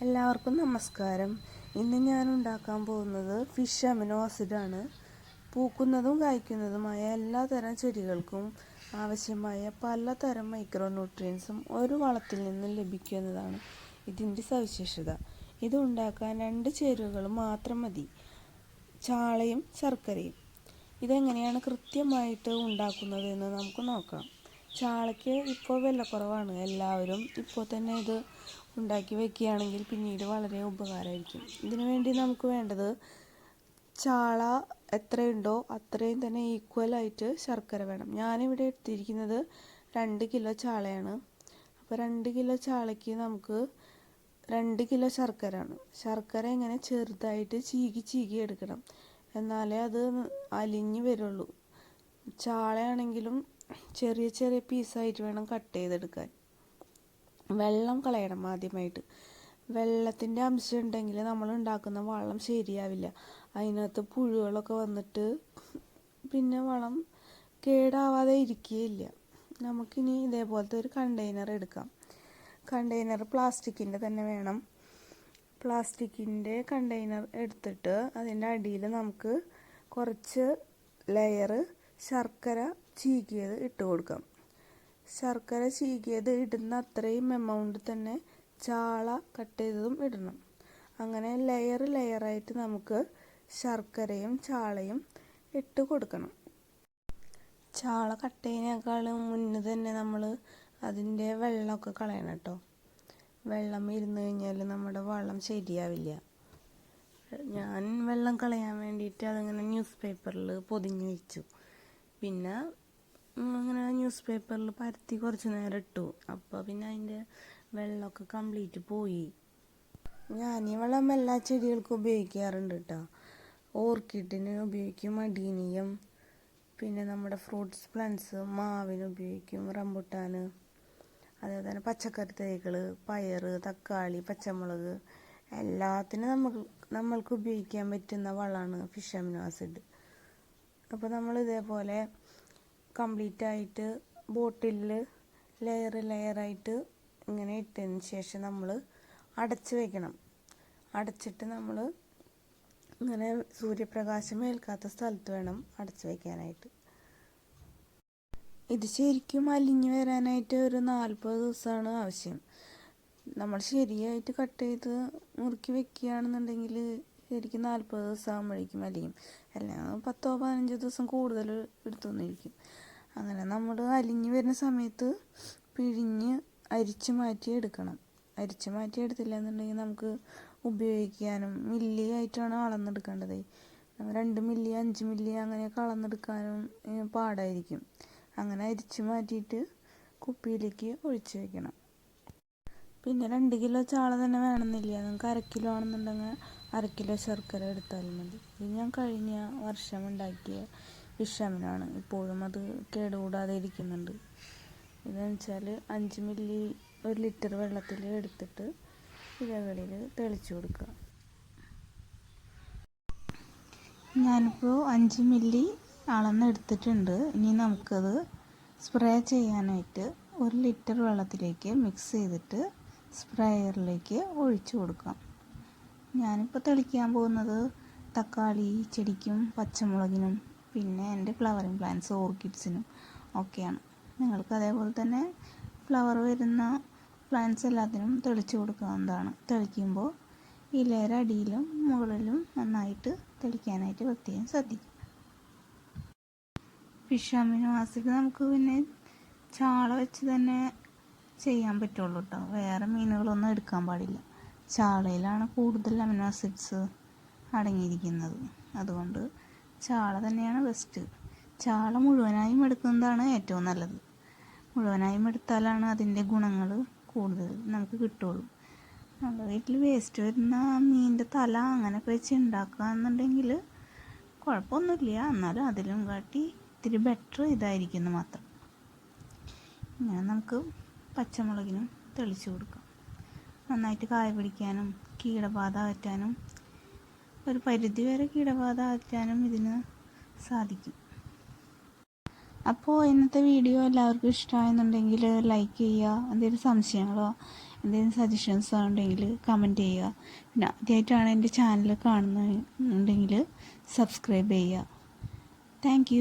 എല്ലാവർക്കും നമസ്കാരം. ഇന്ന് ഞാൻ ഉണ്ടാക്കാൻ പോകുന്നത് ഫിഷ് അമിനോ ആസിഡാണ്. പൂക്കുന്നതും കായ്ക്കുന്നതുമായ എല്ലാ തരം ചെടികൾക്കും ആവശ്യമായ പലതരം മൈക്രോ ന്യൂട്രിയൻസും ഒരു വളത്തിൽ നിന്നും ലഭിക്കുന്നതാണ് ഇതിന്റെ സവിശേഷത. ഇത് ഉണ്ടാക്കാൻ രണ്ട് ചേരുവകൾ മാത്രം മതി. ചാളയും ശർക്കരയും. ഇതെങ്ങനെയാണ് കൃത്യമായിട്ട് ഉണ്ടാക്കുന്നതെന്ന് നമുക്ക് നോക്കാം. ചാളയ്ക്ക് ഇപ്പോൾ വിലക്കുറവാണ്. എല്ലാവരും ഇപ്പോൾ തന്നെ ഇത് ഉണ്ടാക്കി വെക്കുകയാണെങ്കിൽ പിന്നീട് വളരെ ഉപകാരമായിരിക്കും. ഇതിനു വേണ്ടി നമുക്ക് വേണ്ടത് ചാള എത്രയുണ്ടോ അത്രയും തന്നെ ഈക്വലായിട്ട് ശർക്കര വേണം. ഞാനിവിടെ എടുത്തിരിക്കുന്നത് രണ്ട് കിലോ ചാളയാണ്. അപ്പോൾ രണ്ട് കിലോ ചാളയ്ക്ക് നമുക്ക് രണ്ട് കിലോ ശർക്കര ആണ് ശർക്കര ഇങ്ങനെ ചെറുതായിട്ട് ചീകി ചീകി എടുക്കണം. എന്നാലേ അത് അലിഞ്ഞ് വരുള്ളൂ. ചാളയാണെങ്കിലും ചെറിയ ചെറിയ പീസായിട്ട് വേണം കട്ട് ചെയ്തെടുക്കാൻ. വെള്ളം കളയണം ആദ്യമായിട്ട്. വെള്ളത്തിന്റെ അംശം ഉണ്ടെങ്കിൽ നമ്മൾ ഉണ്ടാക്കുന്ന വളം ശരിയാവില്ല. അതിനകത്ത് പുഴുകളൊക്കെ വന്നിട്ട് പിന്നെ വളം കേടാവാതെ ഇരിക്കുകയില്ല. നമുക്കിനി ഇതേപോലത്തെ ഒരു കണ്ടെയ്നർ എടുക്കാം. കണ്ടെയ്നർ പ്ലാസ്റ്റിക്കിന്റെ തന്നെ വേണം. പ്ലാസ്റ്റിക്കിന്റെ കണ്ടെയ്നർ എടുത്തിട്ട് അതിന്റെ അടിയിൽ നമുക്ക് കുറച്ച് ലെയർ ശർക്കര ചീകിയത് ഇട്ട് കൊടുക്കാം. ശർക്കര ചീകിയത് ഇടുന്ന അത്രയും എമൗണ്ട് തന്നെ ചാള കട്ട് ചെയ്തതും ഇടണം. അങ്ങനെ ലെയർ ലെയറായിട്ട് നമുക്ക് ശർക്കരയും ചാളയും ഇട്ട് കൊടുക്കണം. ചാള കട്ട് ചെയ്യുന്നതിനേക്കാളും മുന്നേ തന്നെ നമ്മൾ അതിന്റെ വെള്ളമൊക്കെ കളയണം കേട്ടോ. വെള്ളം ഇരുന്ന് കഴിഞ്ഞാൽ നമ്മുടെ വെള്ളം ശരിയാവില്ല. ഞാൻ വെള്ളം കളയാൻ വേണ്ടിയിട്ട് അതിങ്ങനെ ന്യൂസ് പേപ്പറിൽ പൊതിഞ്ഞ് വെച്ചു. പിന്നെ അങ്ങനെ ന്യൂസ് പേപ്പറിൽ പരത്തി കുറച്ച് നേരം ഇട്ടു. അപ്പോൾ പിന്നെ അതിന്റെ വെള്ളമൊക്കെ കംപ്ലീറ്റ് പോയി. ഞാൻ ഈ വെള്ളം എല്ലാ ചെടികൾക്കും ഉപയോഗിക്കാറുണ്ട് കേട്ടോ ഓർക്കിഡിന് ഉപയോഗിക്കും അടീനിയം പിന്നെ നമ്മുടെ ഫ്രൂട്ട്സ് പ്ലാന്റ്സ് മാവിന് ഉപയോഗിക്കും റംബുട്ടാൻ അതേപോലെ തന്നെ പച്ചക്കറി തൈകൾ പയർ തക്കാളി പച്ചമുളക് എല്ലാത്തിനും നമുക്ക് നമ്മൾക്ക് ഉപയോഗിക്കാൻ പറ്റുന്ന വളമാണ് ഫിഷ് അമിനോ ആസിഡ്. അപ്പോൾ നമ്മൾ ഇതേപോലെ കംപ്ലീറ്റ് ആയിട്ട് ബോട്ടിലിൽ ലെയർ ലെയറായിട്ട് ഇങ്ങനെ ഇട്ടതിന് ശേഷം നമ്മൾ അടച്ച് വെക്കണം. അടച്ചിട്ട് നമ്മൾ ഇങ്ങനെ സൂര്യപ്രകാശം ഏൽക്കാത്ത സ്ഥലത്ത് വേണം അടച്ച് വെക്കാനായിട്ട്. ഇത് ശരിക്കും അലിഞ്ഞു വരാനായിട്ട് ഒരു നാൽപ്പത് ദിവസമാണ് ആവശ്യം. നമ്മൾ ശരിയായിട്ട് കട്ട് ചെയ്ത് മുറുക്കി വെക്കുകയാണെന്നുണ്ടെങ്കിൽ ശരിക്കും നാൽപ്പത് ദിവസം ആകുമ്പോഴേക്കും അലിയും. അല്ലെങ്കിൽ പത്തോ പതിനഞ്ചോ ദിവസം കൂടുതൽ എടുത്തുനിന്നിരിക്കും. അങ്ങനെ നമ്മൾ അലിഞ്ഞു വരുന്ന സമയത്ത് പിഴിഞ്ഞ് അരിച്ച് മാറ്റി എടുക്കണം. അരിച്ച് മാറ്റി എടുത്തില്ല എന്നുണ്ടെങ്കിൽ നമുക്ക് ഉപയോഗിക്കാനും മില്ലി ആയിട്ടാണ് അളന്നെടുക്കേണ്ടത്. രണ്ട് മില്ലി അഞ്ച് മില്ലി അങ്ങനെയൊക്കെ അളന്നെടുക്കാനും പാടായിരിക്കും. അങ്ങനെ അരിച്ച് മാറ്റിയിട്ട് കുപ്പിയിലേക്ക് ഒഴിച്ച് വെക്കണം. പിന്നെ രണ്ട് കിലോ ചാള തന്നെ വേണമെന്നില്ല. നിങ്ങൾക്ക് അര കിലോ ആണെന്നുണ്ടെങ്കിൽ അര കിലോ ശർക്കര എടുത്താലും മതി. ഇത് ഞാൻ കഴിഞ്ഞ വർഷം ഉണ്ടാക്കിയ വിഷമനാണ്. ഇപ്പോഴും അത് കേടുകൂടാതെ ഇരിക്കുന്നുണ്ട്. ഇതെന്ന് വെച്ചാൽ അഞ്ച് മില്ലി ഒരു ലിറ്റർ വെള്ളത്തിൽ എടുത്തിട്ട് ഇലകളിൽ തെളിച്ചു കൊടുക്കുക. ഞാനിപ്പോൾ അഞ്ച് മില്ലി അളന്ന് എടുത്തിട്ടുണ്ട്. ഇനി നമുക്കത് സ്പ്രേ ചെയ്യാനായിട്ട് ഒരു ലിറ്റർ വെള്ളത്തിലേക്ക് മിക്സ് ചെയ്തിട്ട് സ്പ്രേയറിലേക്ക് ഒഴിച്ചു കൊടുക്കാം. ഞാനിപ്പോൾ തെളിക്കാൻ പോകുന്നത് തക്കാളി ചെടിക്കും പച്ചമുളകിനും പിന്നെ എന്റെ ഫ്ലവറിങ് പ്ലാന്റ്സ് ഓർക്കിഡ്സിനും ഒക്കെയാണ്. നിങ്ങൾക്ക് അതേപോലെ തന്നെ ഫ്ലവർ വരുന്ന പ്ലാന്റ്സ് എല്ലാത്തിനും തെളിച്ചു കൊടുക്കാവുന്നതാണ് തെളിക്കുമ്പോൾ ഇലയുടെ അടിയിലും മുകളിലും നന്നായിട്ട് തെളിക്കാനായിട്ട് പ്രത്യേകം ശ്രദ്ധിക്കും. ഫിഷ് ആസിഡ് നമുക്ക് പിന്നെ ചാള വെച്ച് തന്നെ ചെയ്യാൻ പറ്റുള്ളൂ കേട്ടോ വേറെ മീനുകളൊന്നും എടുക്കാൻ പാടില്ല. ചാളയിലാണ് കൂടുതൽ അമിനോ ആസിഡ്സ് അടങ്ങിയിരിക്കുന്നത്. അതുകൊണ്ട് ചാള തന്നെയാണ് ബെസ്റ്റ് ചാള മുഴുവനായും എടുക്കുന്നതാണ് ഏറ്റവും നല്ലത്. മുഴുവനായും എടുത്താലാണ് അതിന്റെ ഗുണങ്ങൾ കൂടുതൽ നമുക്ക് കിട്ടുള്ളൂ. നമ്മുടെ വീട്ടിൽ വേസ്റ്റ് വരുന്ന മീനിന്റെ തല അങ്ങനെയൊക്കെ വെച്ച് ഉണ്ടാക്കുകയെന്നുണ്ടെങ്കിൽ കുഴപ്പമൊന്നുമില്ല. എന്നാലും അതിലും കാട്ടി ഇത്തിരി ബെറ്റർ ഇതായിരിക്കുന്നു മാത്രം. ഇങ്ങനെ നമുക്ക് പച്ചമുളകിനും തെളിച്ചു കൊടുക്കാം. നന്നായിട്ട് കായ പിടിക്കാനും കീടബാധ അകറ്റാനും ഒരു പരിധി വരെ കീടബാധ അകറ്റാനും ഇതിന് സാധിക്കും. അപ്പോൾ ഇന്നത്തെ വീഡിയോ എല്ലാവർക്കും ഇഷ്ടമായെന്നുണ്ടെങ്കിൽ ലൈക്ക് ചെയ്യുക എന്തെങ്കിലും സംശയങ്ങളോ എന്തെങ്കിലും സജഷൻസോ ഉണ്ടെങ്കിൽ കമന്റ് ചെയ്യുക. പിന്നെ ആദ്യമായിട്ടാണ് എന്റെ ചാനൽ കാണുന്നുണ്ടെങ്കിൽ സബ്സ്ക്രൈബ് ചെയ്യുക. താങ്ക്